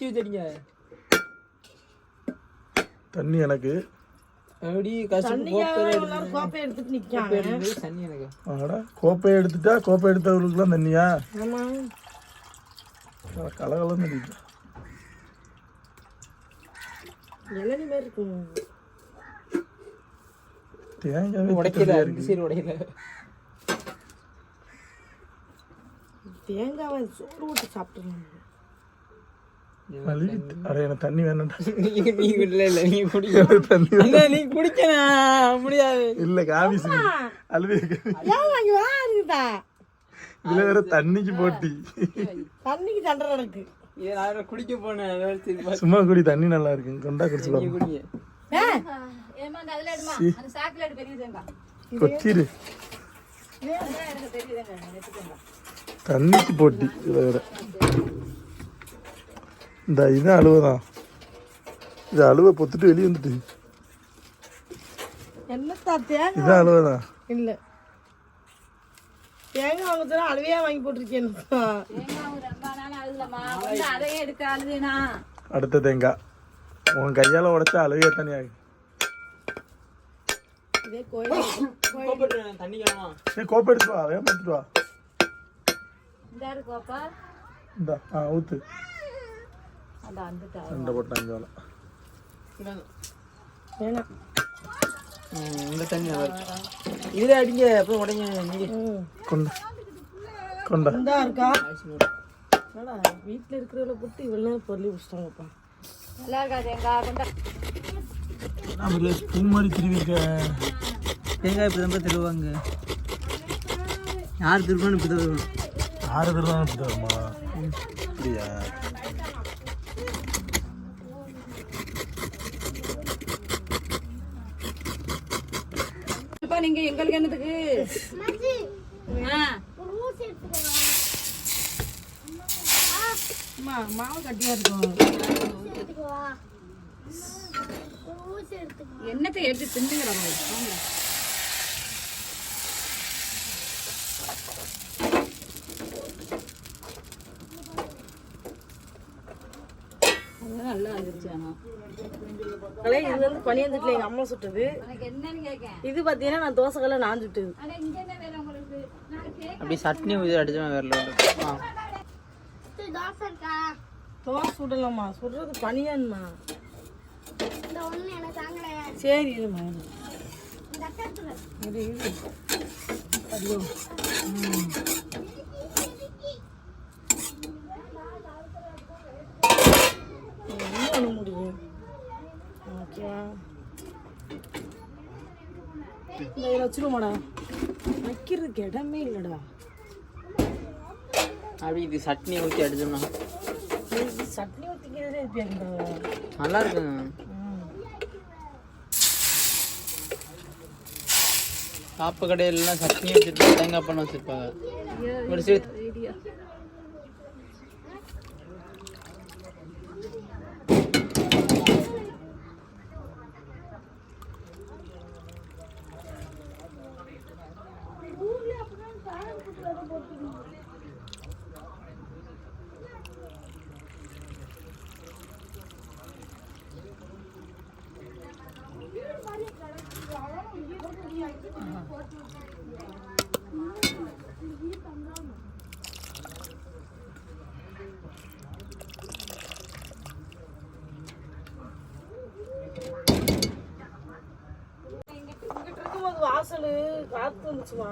வச்சிருங்க தண்ணி எனக்கு. கோப்பை எடுத்துட்டு நிக்காங்க தண்ணி எனக்கு. ஆடா கோப்பை எடுத்துட்டா கோப்பை எடுத்தவர்களுக்குலாம் தண்ணியா? ஆமா. கலகலம் தண்ணி தேங்காய் உடைக்கல இந்த சைடு உடைக்கல. தேங்காவை சோறு விட்டு சாப்பிட்டுருவாங்க. அட எனக்கு தண்ணி நீங்க நீங்க இல்ல இல்ல நீங்க குடிக்க தண்ணி நீங்க குடிக்கணும். முடியாது. இல்ல வா இருக்குதா? இதுல வேற தண்ணிக்கு போட்டி. தண்ணிக்கு சண்டை நடக்கு குடிக்க போனேன் சும்மா குடி தண்ணி நல்லா இருக்கு. கொண்டா நீங்க குடிங்க. எடுத்துக்கோங்க. தண்ணிக்கு போட்டி இதுல வேற. இந்த இது அழுவதான். இது அழுவ பொத்துட்டு வெளியே வந்துட்டு. என்னத்தா தேங்காய் இது அழுவதான். இல்ல. தேங்காய் வாங்க அழுவையா வாங்கி போட்டிருக்கேன் அடுத்த தேங்காய். உன் கையால உடைச்சா அழுவே வேணுமா ஏய் கோப்பை எடுத்து வா வேகமா எடுத்துட்டு வா. இந்த ஊத்து. ரெண்டை போட்டேன் அஞ்சு வேலை வேணாம். இந்த தண்ணி இதுல அடிங்க அப்புறம் உடைங்க நீங்க. ம். கொண்டா. கொண்டா. இருக்கா? வீட்டுல இருக்கிறவள போட்டு இவ்வளவு நேரம் பொருளி பிடிச்சிட்டாங்கப்பா நல்லா இருக்கா தேங்காய் கொண்டா. நம்ம மாதிரி திருவிக்க. தேங்காய் இப்படி தான் திருவாங்க. யார் திருப்பான்னு இப்படி தான் எடுத்துட்டு வருமா? அப்படியா? இப்ப நீங்க எங்களுக்கு என்னதுக்கு? மாவு கட்டியா இருக்கும் என்னத்தை எடுத்து அதெல்லாம் நல்லா வந்துருச்சு ஆனா. கலை இது வந்து பனியந்துட்டுல எங்க அம்மா சுட்டது. இது பாத்தீங்கன்னா நான் தோசைக்கல்ல நான் சுட்டது. ஆனா இங்க என்ன வேலை உங்களுக்கு? நான் கேட்க அப்படி சட்னி ஊற்றி அடிச்சா வேற தோசை சுடலாமா சுடுறது பனியான்மா. சரி இருமா இரு, இரு. ஐயோ. ம். என்ன பண்ண முடியும் ஓகேவா இந்த இதில் வைக்கிறதுக்கு இடமே இல்லைடா. அப்படி இது சட்னி ஊற்றி அடிச்சோம்னா. சட்னி ஊற்றிக்கிறதே இருப்பியாங்கடா நல்லா இருக்குங்க. சாப்பு கடையிலலாம் சட்னி வச்சுருப்பாங்க தேங்காய் பண்ண வச்சுருப்பாங்க. ஒரு சில வாசல் காத்து வந்துச்சுமா?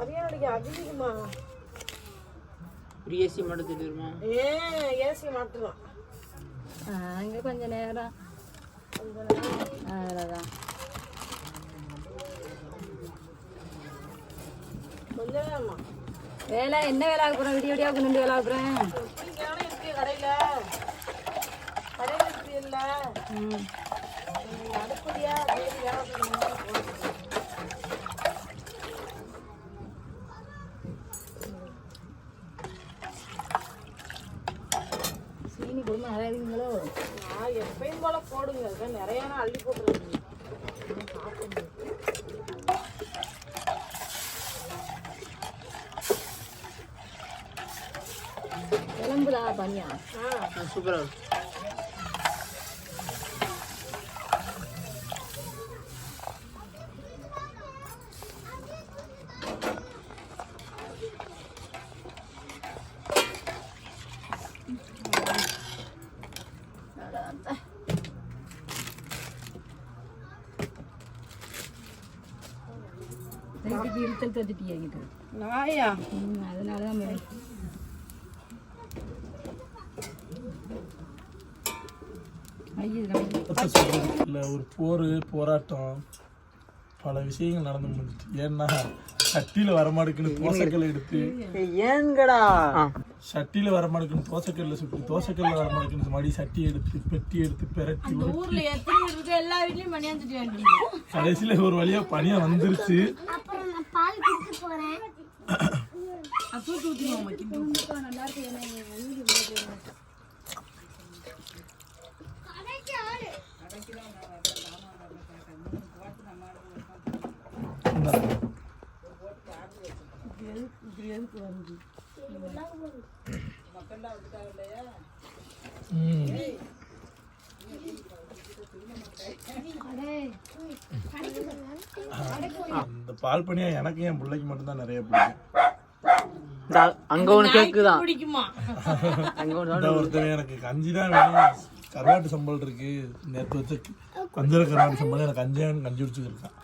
அரியாடிக்கு அதிகமா. ஒரு ஏசி மட்டும் தெரியுமா ஏ ஏசி மாட்டலாம். அங்க கொஞ்ச நேரம். அவ்வளோதான் கொஞ்ச நேரமா வேலை என்ன வேலை ஆக போகிறேன் விடிய விடியா நின்று வேலை ஆக போகிறேன் இப்படிக்கான இருக்கு கடையில. கடையில இல்ல. ம் அடுப்படியா வேறு வேலை செய்யணும். சீனி குடும்பம் நிறையாதுங்களோ நான் எப்பயும் போல போடுங்க. அதான் நிறைய நாள் அள்ளி போட்டுருங்க கிளம்பு இருக்குதா பனியா சூப்பரா இதுக்கு இழுத்தல் தந்துட்டியா என்கிட்ட. நாயா? ம், அதனாலதான் மேடம் ஐயோ நம்ம இல்லை ஒரு போர் போராட்டம் பல விஷயங்கள் நடந்து முடிஞ்சிட்டு ஏன்னா சட்டியில் வரமாடுக்குன்னு தோசைக்கல் எடுத்து ஏங்கடா சட்டியில் வரமாடுக்குன்னு தோசைக்கல்ல சுட்டு தோசைக்கல்ல வரமாடுக்குன்னு மறுபடியும் சட்டி எடுத்து பெட்டி எடுத்து பெரட்டி ஊர்ல எத்தனை இருக்கு எல்லா வீட்லயும் கடைசியில ஒரு வழியா பனியா வந்துருச்சு. தூக்கி ஊற்றிடுவோம் நல்லா இருக்கு இந்தா. ம். இந்த பால் பனியா எனக்கு என் பிள்ளைக்கு மட்டும்தான் நிறைய பிடிக்கும். அங்க ஒண்ணு கேக்குதான் அங்க ஒருத்தர் எனக்கு கஞ்சி தான் வேணும். கருவாட்டு சம்பல் இருக்கு. நேற்று வச்ச கஞ்சர கருவாட்டு சம்பல் எனக்கு கஞ்சி கஞ்சி குடிச்சுக்கிருக்கான்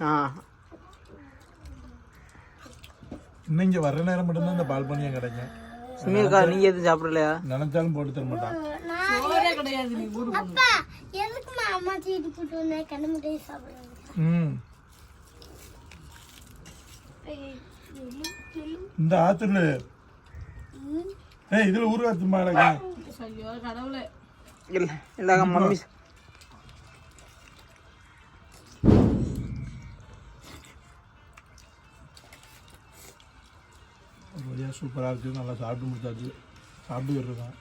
ஆ. இன்னும் இங்க வர்ற நேரம் மட்டும்தான் இந்த பால் பனியா கிடைக்கும். சுமீர்க்கா நீங்க எதுவும் சாப்பிடலையா? நினைச்சாலும் போட்டு தர மாட்டான். கிடையாது நீ ஊருக்கு அப்பா எதுக்குமா அம்மா தீட்டு போட்டு வந்தேன்? கண்ணு முட்டையை சாப்பிடுறாங்க ம். இந்த ஆத்துல. ஏய் இதுல ஊறுகாய் சும்மா கிடக்கு ஐயோ கடவுளே. இல்ல இல்ல மம்மி. ஒரு வழியா சூப்பரா இருக்கு. நல்லா சாப்பிட்டு முடிச்சாச்சு. சாப்பிட்டு இருக்கான்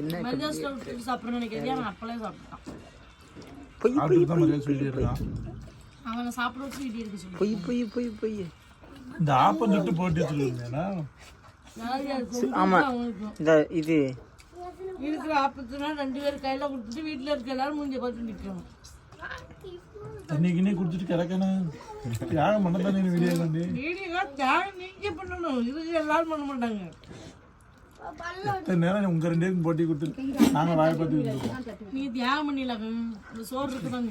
என்ன மஞ்சள் ஸ்டவ் விட்டு சாப்பிடணும்னு நினைக்கிறதே அவன் அப்பளே சாப்பிட்டான்? பொய் சாப்பிட்டு தான் மரியாதை சொல்லிட்டு இருக்கான் அவனை சாப்பிட வச்சு இடி இருக்கு சொல்லி. பொய் பொய் பொய் பொய். இந்த ஆப்பம் தொட்டு போட்டு கொண்டு ஆமா. அவனுக்கும் இந்த இது. இருக்கிற ஆப்பத்துனா ரெண்டு பேரும் கையில கொடுத்துட்டு வீட்டுல இருக்க எல்லாரும் மூஞ்ச பார்த்து நிக்கணும். தண்ணி கிண்ணி குடிச்சிட்டு கிடக்கணும். தியாகம் பண்ண தானே வீடியோ வந்து. வீடியோ தியாகம் நீங்க பண்ணணும். இதுக்கு எல்லாரும் பண்ண மாட்டாங்க. எத்தனை நேரம் உங்க ரெண்டு பேரும் போட்டி கொடுத்து நாங்க வாயை பார்த்து தியாகம் பண்ணிடலாம் இந்த சோறு இருக்குதான்.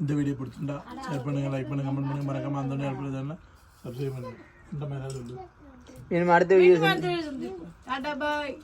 இந்த வீடியோ பிடிச்சிருந்தா ஷேர் பண்ணுங்க லைக் பண்ணுங்க கமெண்ட் பண்ணுங்க. மறக்காம அந்த நேரம் சப்ஸ்கிரைப் பண்ணுங்க. இந்த மாதிரி ஏதாவது இனிமே அடுத்த வீடியோ டாடா பாய்